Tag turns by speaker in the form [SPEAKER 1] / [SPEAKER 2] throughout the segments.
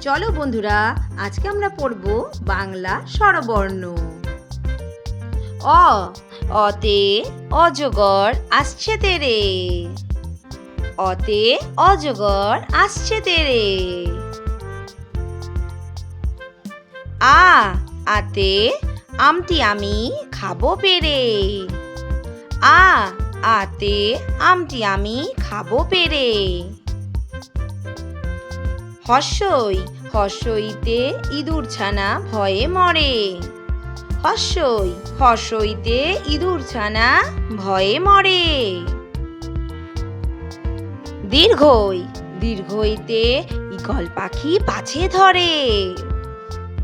[SPEAKER 1] চলো বন্ধুরা, আজকে আমরা পড়ব বাংলা স্বরবর্ণ। অ, অতে অজগর আসছে তেরে। অতে অজগর আসছে তেরে। আ, আতে আমটি আমি খাব পেরে। আ, আতে আমটি আমি খাব পেরে। হর্ষই হর্ষইতে ইঁদুর ছানা ভয়ে মরে। হর্ষই হর্ষইতে ইঁদুর ছানা ভয়ে মরে। দীর্ঘই, দীর্ঘইতে ইগল পাখি পাছে ধরে।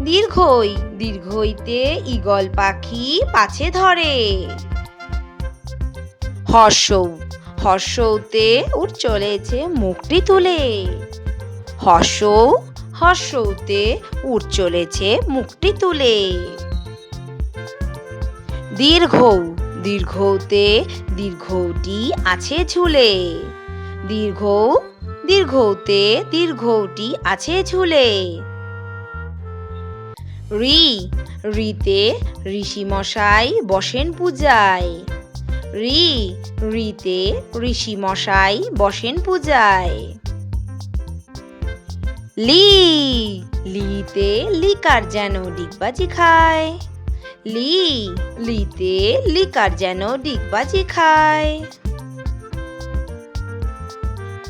[SPEAKER 1] দীর্ঘই, দীর্ঘইতে ইগল পাখি পাছে ধরে। হর্ষৌ হর্ষৌতে উঠ চলেছে মুখটি তুলে। হর্ষৌ হর্ষৌতে উঠ চলেছে মুখটি তুলে। দীর্ঘৌ দীর্ঘৌতে দীর্ঘটি আছে ঝুলে। দীর্ঘৌ দীর্ঘৌতে দীর্ঘটি আছে ঝুলে। রি, রিতে ঋষি মশাই বসেন পূজায়। রি, রিতে ঋষি মশাই বসেন পূজায়। লি, লিতে লিকার যেন ডিগবাজি খায়। লি, লিতে লিকার যেন ডিগবাজি খায়।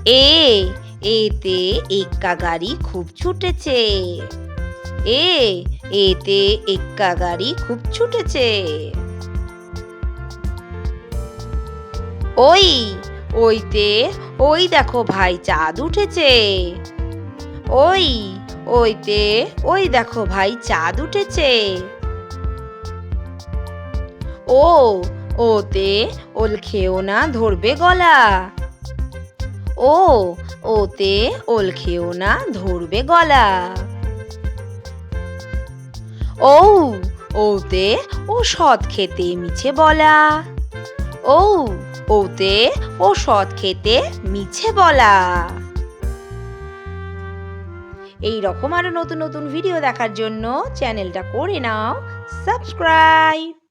[SPEAKER 1] এ, এতে এক্কা গাড়ি খুব ছুটেছে। এ, এতে এক্কা গাড়ি খুব ছুটেছে। ওই, ওইতে, ওই দেখো ভাই চাঁদ উঠেছে। ওই, ওইতে, ওই দেখো ভাই, চাঁদ উঠেছে। ও, ওতে, ওল খেও না, ধরবে গলা। ও, ওতে, ওল খেও না, ধরবে গলা। ও, ওতে, ও সৎ খেতে মিছে বলা। ও, ওতে, ও সৎ খেতে মিছে বলা। এই রকম আরও নতুন নতুন ভিডিও দেখার জন্য চ্যানেলটা করে নাও সাবস্ক্রাইব